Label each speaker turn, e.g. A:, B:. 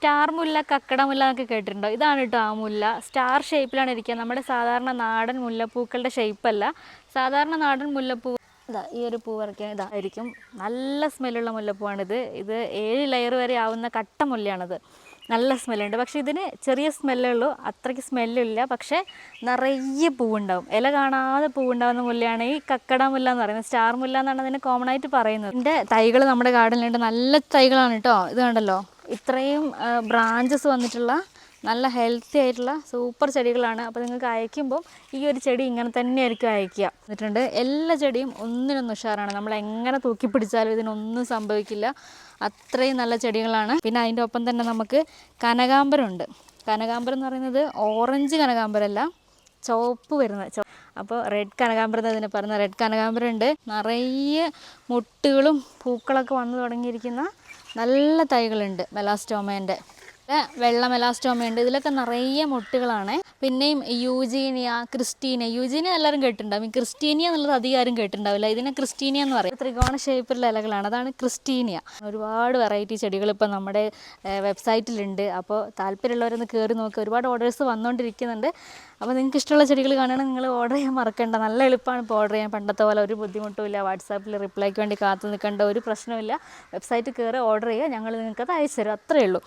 A: Star മുല്ല കക്കട മുല്ല എന്നൊക്കെ കേട്ടിട്ടുണ്ടോ? ഇതാണ് കേട്ടോ ആ മുല്ല. സ്റ്റാർ ഷേപ്പിലാണ് ഇരിക്കുക. നമ്മുടെ സാധാരണ നാടൻ മുല്ലപ്പൂക്കളുടെ ഷേപ്പല്ല. സാധാരണ നാടൻ മുല്ലപ്പൂ ഇതാ ഈ ഒരു പൂ വരയ്ക്കാൻ ഇതായിരിക്കും. നല്ല സ്മെല്ലുള്ള മുല്ലപ്പൂവാണിത്. ഇത് ഏഴ് ലെയർ വരെ ആവുന്ന കട്ട മുല്ലയാണിത്. നല്ല സ്മെല്ലുണ്ട്. പക്ഷേ ഇതിന് ചെറിയ സ്മെല്ലേ ഉള്ളൂ. അത്രയ്ക്ക് സ്മെല്ലില്ല പക്ഷേ നിറയെ പൂവുണ്ടാവും. ഇല കാണാതെ പൂവുണ്ടാവുന്ന മുല്ലയാണ് ഈ കക്കട മുല്ല എന്ന് പറയുന്നത്. സ്റ്റാർ മുല്ല എന്നാണ് അതിന് കോമൺ ആയിട്ട് പറയുന്നത്. ഇതിന്റെ തൈകൾ നമ്മുടെ ഗാർഡനിലുണ്ട് നല്ല തൈകളാണ് കേട്ടോ ഇത് കണ്ടല്ലോ? ഇത്രയും ബ്രാഞ്ചസ് വന്നിട്ടുള്ള നല്ല ഹെൽത്തി ആയിട്ടുള്ള സൂപ്പർ ചെടികളാണ്. അപ്പോൾ നിങ്ങൾക്ക് അയക്കുമ്പോൾ ഈ ഒരു ചെടി ഇങ്ങനെ തന്നെയായിരിക്കും അയക്കുക. എന്നിട്ടുണ്ട് എല്ലാ ചെടിയും ഒന്നിനൊന്ന് ഉഷാറാണ്. നമ്മൾ എങ്ങനെ തൂക്കി പിടിച്ചാലും ഇതിനൊന്നും സംഭവിക്കില്ല. അത്രയും നല്ല ചെടികളാണ്. പിന്നെ അതിന്റെ ഒപ്പം തന്നെ നമുക്ക് കനകാമ്പരമുണ്ട് കനകാമ്പരം എന്ന് പറയുന്നത് ഓറഞ്ച് കനകാമ്പരമല്ല ചുവപ്പ് വരുന്ന അപ്പോൾ റെഡ് കനകാമ്പരം എന്നതിന് പറയുന്ന റെഡ് കനകാമ്പരം ഉണ്ട് നിറയെ മുട്ടുകളും പൂക്കളൊക്കെ വന്നു തുടങ്ങിയിരിക്കുന്ന നല്ല തൈകളുണ്ട് മെലാസ്റ്റോമേന്റെ. വെള്ള മെലാസ്റ്റോമ ഉണ്ട്. ഇതിലൊക്കെ നിറയെ മുട്ടുകളാണ്. പിന്നെയും യൂജീനിയ ക്രിസ്റ്റീനിയ. യൂജീനിയ എല്ലാവരും കേട്ടിട്ടുണ്ടാവും. ക്രിസ്റ്റീനിയ എന്നുള്ളത് അധികം ആരും കേട്ടിട്ടുണ്ടാവില്ല. ഇതിനെ ക്രിസ്റ്റീനിയ എന്ന് പറയും. ത്രികോണ ഷേപ്പിലുള്ള ഇലകളാണ്. അതാണ് ക്രിസ്റ്റീനിയ. ഒരുപാട് വെറൈറ്റി ചെടികൾ ഇപ്പോൾ നമ്മുടെ വെബ്സൈറ്റിലുണ്ട്. അപ്പോൾ താല്പര്യമുള്ളവരൊന്ന് കയറി നോക്കുക ഒരുപാട് ഓർഡേഴ്സ് വന്നുകൊണ്ടിരിക്കുന്നുണ്ട് അപ്പോൾ നിങ്ങൾക്ക് ഇഷ്ടമുള്ള ചെടികൾ കാണുകയാണെങ്കിൽ നിങ്ങൾ ഓർഡർ ചെയ്യാൻ മറക്കണ്ട. നല്ല എളുപ്പമാണ് ഇപ്പോൾ ഓർഡർ ചെയ്യാൻ. പണ്ടത്തെ പോലെ ഒരു ബുദ്ധിമുട്ടുമില്ല വാട്സാപ്പിൽ റിപ്ലൈക്ക് വേണ്ടി കാത്തു നിൽക്കേണ്ട ഒരു പ്രശ്നമില്ല വെബ്സൈറ്റ് കയറി ഓർഡർ ചെയ്യുക. ഞങ്ങൾ നിങ്ങൾക്ക് അത് അയച്ചു തരും. അത്രയേ ഉള്ളൂ.